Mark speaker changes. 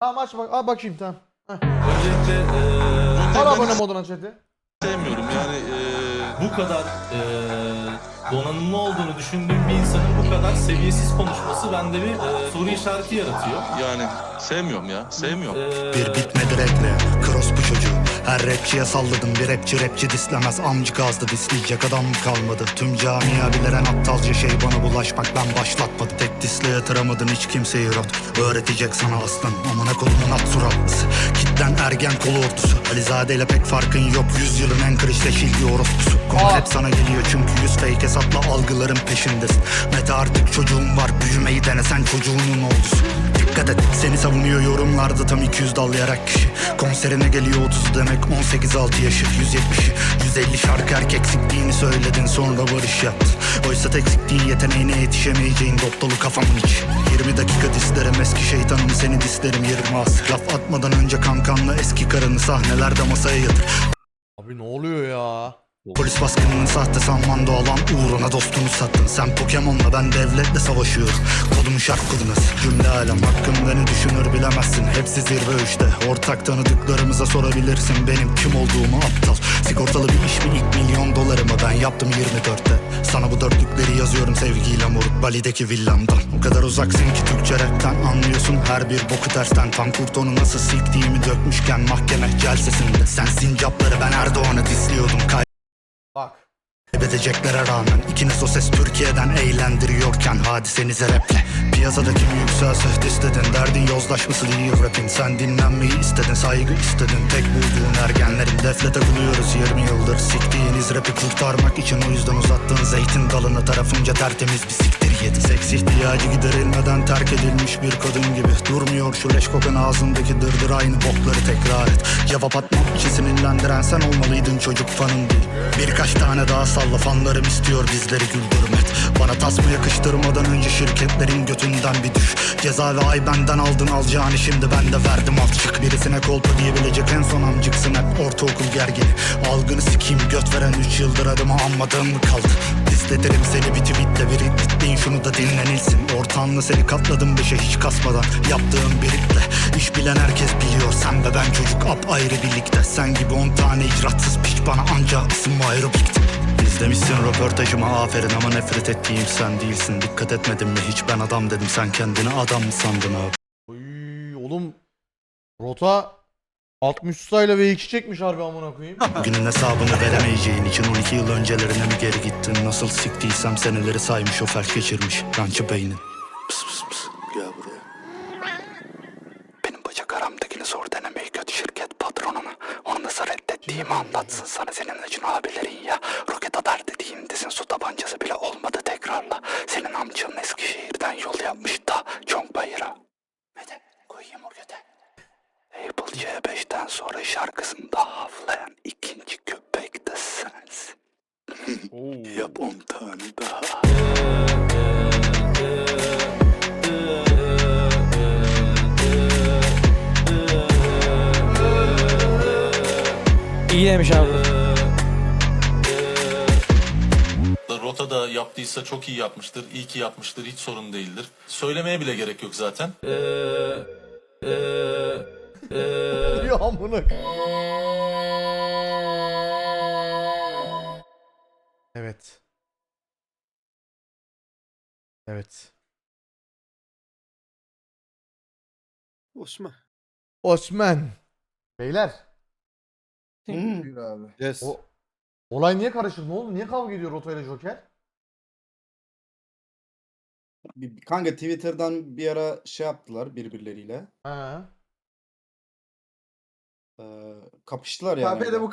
Speaker 1: Tamam aç bak. Aa bakayım tamam. Heh.
Speaker 2: Öncelikle eee,
Speaker 1: Al abone moduna chat'i.
Speaker 2: sevmiyorum yani eee, bu kadar eee, donanımlı olduğunu düşündüğüm bir insanın bu kadar seviyesiz konuşması bende bir eee, soru işareti yaratıyor.
Speaker 3: Yani sevmiyorum ya, sevmiyorum.
Speaker 2: Eee,
Speaker 4: Bir bitmedi rekle Cross bu çocuğu. Her rapçiye salladım Bir rapçi rapçi dislemez. Amcık azdı disleyecek adam mı kalmadı. Tüm camia bilen aptalca şey bana bulaşmak Ben başlatmadım. Tek disle yatıramadın hiç kimseyi rot. Öğretecek sana aslan Amına kolumun at suratlısı Kitlen ergen kolu ordusu. Alizade ile pek farkın yok. Yüzyılın en krişleşildi orospusu. Konu hep sana geliyor çünkü yüz fake hesapla algıların peşindesin. Mete artık çocuğun var. Büyümeyi denesen çocuğunun oldusu Dikkat et seni savunuyor yorumlarda tam 200 dallayarak kişi. Konserine geliyor 30 demek 18-6 yaşı. 170 150 şarkı erkek söyledin sonra barış yaptın. Oysa tek eksikliğin yeteneğine yetişemeyeceğin dop dolu kafamın içi 20 dakika dislerim eski şeytanım seni dislerim 20 as Laf atmadan önce kankanla eski karını sahnelerde masaya yatır
Speaker 1: Abi ne oluyor?
Speaker 4: Polis baskınının sahte sanmanda olan uğruna dostunu sattın. Sen Pokemon'la ben devletle savaşıyorum Kodumu şark kodunuz Cümle alem? Hakkımda ne düşünür bilemezsin. Hepsi zirve üçte. Ortak tanıdıklarımıza sorabilirsin. Benim kim olduğumu aptal. Sigortalı bir iş mi? İlk milyon dolarımı ben yaptım 24'te Sana bu dörtlükleri yazıyorum sevgiyle moruk Bali'deki villamdan. O kadar uzaksın ki Türkçe rapten anlıyorsun. Her bir boku tersten. Tankurt onu nasıl siktiğimi dökmüşken Mahkeme celsesinde. Sen sincapları ben Erdoğan'ı disliyordum
Speaker 1: Bak.
Speaker 4: Kaybedeceklere rağmen ikiniz o ses Türkiye'den eğlendiriyorken hadisenize raple Piyasada kim yükselse istedin derdin yozlaşması değil rapin Sen dinlenmeyi istedin saygı istedin. Tek bulduğun ergenlerin defle takılıyoruz 20 yıldır. Siktiğiniz rapi kurtarmak için o yüzden uzattığın zeytin dalını tarafınca tertemiz bir siktir yedi Seks ihtiyacı giderilmeden terk edilmiş bir kadın gibi Durmuyor. Şu leş kokan ağzındaki dırdır aynı bokları tekrar et. Cevap atmak için sinirlendiren sen olmalıydın çocuk fanın değil. Birkaç tane daha salla fanlarım istiyor bizleri güldürmek Bana tasma yakıştırmadan önce şirketlerin götünden bir düş. Ceza ve ay benden aldın alacağını şimdi ben de verdim. Alçık Birisine kolpa diyebilecek en son amcıksın hep ortaokul gergini. Algını sikeyim göt veren 3 yıldır adımı anmadığın mı kaldı. Disletirim seni bir tweetle bir bitleyin şunu da dinlenilsin. Ortağınla seni katladım beşe hiç kasmadan. Yaptığım bir iple İş bilen herkes biliyor. Sen ve ben çocuk ap ayrı birlikte. Sen gibi on tane icraatsız piç bana anca ısınma aerobikti İzlemişsin röportajımı aferin ama nefret ettiğim sen değilsin. Dikkat etmedim mi hiç ben adam dedim sen kendini adam mı sandın abi.
Speaker 1: Oy oğlum. Rota 60 sayla V2 çekmiş harbi amına koyayım.
Speaker 4: Günün hesabını veremeyeceğin için 12 yıl öncelerine mi geri gittin? Nasıl siktiysem seneleri saymış o felç geçirmiş. Rançı beynin. Pıs pıs pıs. Gel buraya. Benim bacak aramdakini sor denemeyi kötü şirket patronuna. Onu nasıl reddettiğimi anlatsın sana senin acın abilerin Y5'ten sonra şarkısında havlayan ikinci köpek de sensin. Yap on tane daha.
Speaker 5: İyi demiş abi.
Speaker 2: Rota da yaptıysa çok iyi yapmıştır. İyi ki yapmıştır. Hiç sorun değildir. Söylemeye bile gerek yok zaten. Eee... Eee...
Speaker 1: Diyor amına. Evet. Evet.
Speaker 6: Osman.
Speaker 1: Osman. Beyler.
Speaker 6: Abi.
Speaker 7: Yes.
Speaker 1: O olay niye karışık? Ne oldu? Niye kavga ediyor Rota ile Joker?
Speaker 7: Bir- Kanka Twitter'dan bir ara şey yaptılar birbirleriyle.
Speaker 1: He.
Speaker 7: Ee, kapıştılar yani.
Speaker 6: Kahvede bu